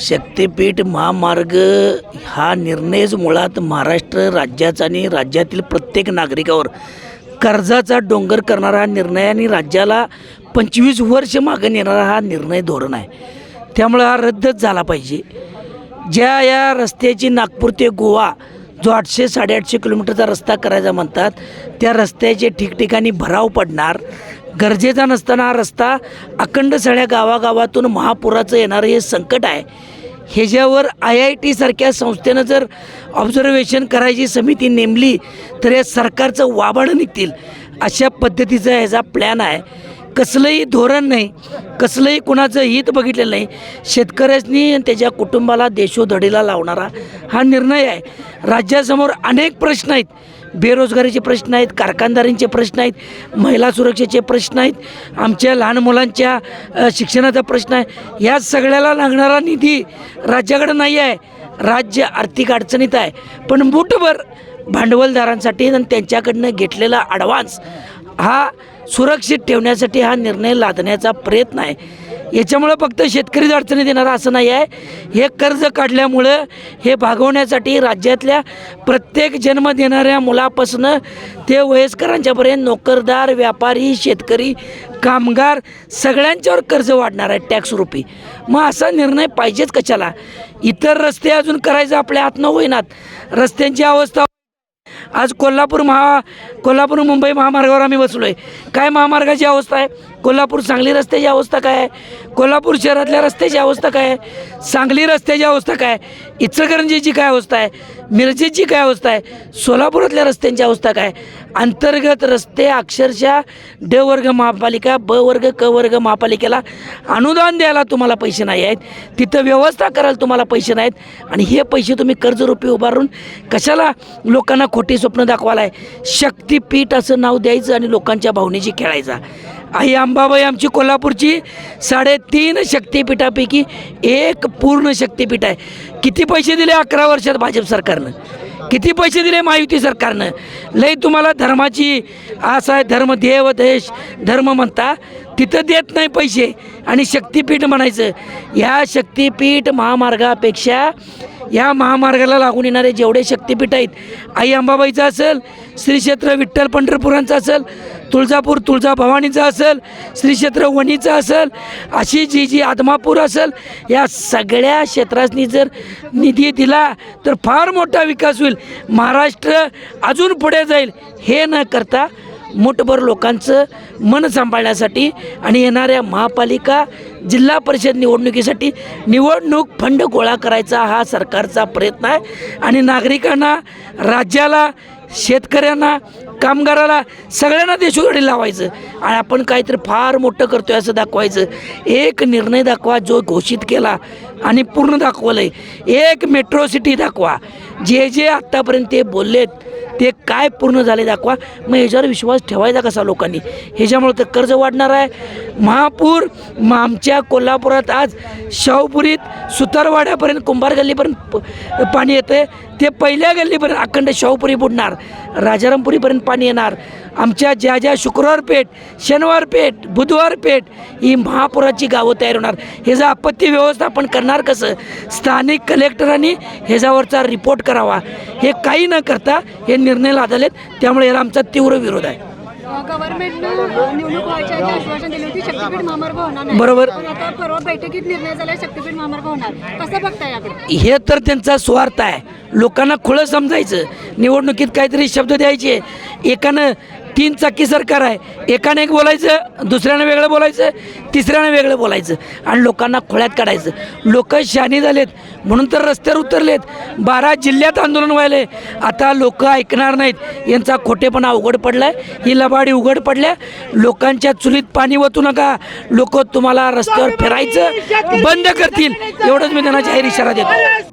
शक्तीपीठ महामार्ग हा निर्णयच मुळात महाराष्ट्र राज्याचा आणि राज्यातील प्रत्येक नागरिकावर. कर्जाचा डोंगर करणारा हा निर्णय आणि राज्याला पंचवीस वर्ष मागं नेणारा हा निर्णय धोरण आहे. त्यामुळं हा रद्दच झाला पाहिजे. ज्या या रस्त्याची नागपूर ते गोवा जो आठशे साडेआठशे किलोमीटरचा रस्ता करायचा म्हणतात त्या रस्त्याचे ठिकठिकाणी भराव पडणार. गरजेचा नसताना रस्ता अखंड सगळ्या गावागावातून महापुराचं येणारं हे संकट आहे. ह्याच्यावर आय आय टीसारख्या संस्थेनं जर ऑब्झर्वेशन करायची समिती नेमली तर या सरकारचं वाबाडं निघतील. अशा पद्धतीचा ह्याचा प्लॅन आहे. कसलंही धोरण नाही कसलंही कुणाचं हित बघितलेलं नाही. शेतकऱ्यांनी आणि त्याच्या कुटुंबाला देशोधडीला लावणारा हा निर्णय आहे. राज्यासमोर अनेक प्रश्न आहेत. बेरोजगारीचे प्रश्न आहेत कारखानदारींचे प्रश्न आहेत महिला सुरक्षेचे प्रश्न आहेत आमच्या लहान मुलांच्या शिक्षणाचा प्रश्न आहे. या सगळ्याला लागणारा निधी राज्याकडे नाही आहे. राज्य आर्थिक अडचणीत आहे. पण मुठभर भांडवलदारांसाठी आणि त्यांच्याकडनं घेतलेला ॲडव्हान्स हा सुरक्षित ठेवण्यासाठी हा निर्णय लादण्याचा प्रयत्न आहे. याच्यामुळं फक्त शेतकरीच अडचणीत येणार असं नाही आहे. हे कर्ज काढल्यामुळं हे भागवण्यासाठी राज्यातल्या प्रत्येक जन्म देणाऱ्या मुलापासून ते वयस्करांच्यापर्यंत नोकरदार व्यापारी शेतकरी कामगार सगळ्यांच्यावर कर्ज वाढणार आहे टॅक्सरूपी मग असा निर्णय पाहिजेच कशाला? इतर रस्ते अजून करायचं आपल्या हातनं होईनात. रस्त्यांची अवस्था आज कोल्हापूर महा कोल्हापूर मुंबई महामार्गावर आम्ही बसलो आहे काय महामार्गाची अवस्था आहे? कोल्हापूर सांगली रस्त्याची अवस्था काय आहे? कोल्हापूर शहरातल्या रस्त्याची अवस्था काय आहे? सांगली रस्त्याची अवस्था काय इचलकरंजीची काय अवस्था आहे? मिरजेची काय अवस्था आहे? सोलापुरातल्या रस्त्यांची अवस्था काय अंतर्गत रस्ते अक्षरशः ड वर्ग महापालिका ब वर्ग क वर्ग महापालिकेला अनुदान द्यायला तुम्हाला पैसे नाही आहेत. तिथं व्यवस्था करायला तुम्हाला पैसे नाहीत. आणि हे पैसे तुम्ही कर्जरूपी उभारून कशाला लोकांना खोटी स्वप्न दाखवायला आहे? शक्तीपीठ असं नाव द्यायचं आणि लोकांच्या भावनेशी खेळायचा. आई अंबाबाई आमची कोल्हापूरची साडेतीन शक्तिपीठापैकी एक पूर्ण शक्तिपीठ आहे. किती पैसे दिले अकरा वर्षात भाजप सरकारनं? किती पैसे दिले महायुती सरकारनं? लई तुम्हाला धर्माची असं आहे धर्म देव देश धर्म म्हणता. तिथं देत नाही पैसे. आणि शक्तिपीठ म्हणायचं ह्या शक्तिपीठ महामार्गापेक्षा या महामार्गाला लागून येणारे जेवढे शक्तिपीठ आहेत आई अंबाबाईचं असेल श्री क्षेत्र विठ्ठल पंढरपुरांचं असेल तुळजापूर तुळजाभवानीचं असेल श्री क्षेत्र वणीचं असेल अशी जी जी आदमापूर असेल या सगळ्या क्षेत्रासनी जर निधी दिला तर फार मोठा विकास होईल. महाराष्ट्र अजून पुढे जाईल हे न करता मोठभर लोकांचं मन सांभाळण्यासाठी आणि येणाऱ्या महापालिका जिल्हा परिषद निवडणुकीसाठी निवडणूक फंड गोळा करायचा हा सरकारचा प्रयत्न आहे. आणि नागरिकांना राज्याला शेतकऱ्यांना कामगाराला सगळ्यांना देशोधडी लावायचं. आणि आपण काहीतरी फार मोठं करतोय असं दाखवायचं. एक निर्णय दाखवा जो घोषित केला आणि पूर्ण दाखवलं आहे एक मेट्रो सिटी दाखवा. जे जे आत्तापर्यंत ते बोललेत ते काय पूर्ण झाले दाखवा. मग ह्याच्यावर विश्वास ठेवायचा कसा लोकांनी? ह्याच्यामुळे तर कर्ज वाढणार आहे. महापूर आमच्या कोल्हापुरात आज शाहूपुरीत सुतारवाड्यापर्यंत कुंभार गल्लीपर्यंत प- पाणी येतं ते पहिल्या गल्लीपर्यंत अखंड शाहूपुरी बुडणार. राजारामपुरीपर्यंत पाणी येणार. आमच्या ज्या ज्या शुक्रवार पेठ शनिवार पेठ बुधवार पेठ ही महापुराची गावं तयार होणार. ह्याचं आपत्ती व्यवस्थापन करणार कसं? स्थानिक कलेक्टरांनी ह्याच्यावरचा रिपोर्ट करावा. हे काही न करता हे निर्णय लादलेत. त्यामुळे याला आमचा तीव्र विरोध आहे. गव्हर्नमेंटनं निवडणूक व्हायच्या आधी आश्वासन दिले होते शक्तीपीठ महामार्ग होणार नाही. बरोबर. पण आता परवा बैठकीत निर्णय झाला शक्तीपीठ महामार्ग होणार. कसं बघताय याकडे हे तर त्यांचा स्वार्थ आहे. लोकांना खुळं समजायचं. निवडणुकीत काहीतरी शब्द द्यायचे. एकानं तीन चाकी सरकार आहे. एकाने एक बोलायचं दुसऱ्यानं वेगळं बोलायचं तिसऱ्यानं वेगळं बोलायचं. आणि लोकांना खोळ्यात काढायचं. लोक शहाणी झालेत म्हणून तर रस्त्यावर उतरलेत. बारा जिल्ह्यात आंदोलन व्हायले आता लोक ऐकणार नाहीत. यांचा खोटेपणा उघड पडलाय. ही लबाडी उघड पडल्या. लोकांच्या चुलीत पाणी वतू नका. लोक तुम्हाला रस्त्यावर फिरायचं बंद करतील. एवढंच मी त्यांना जाहीर इशारा देतो.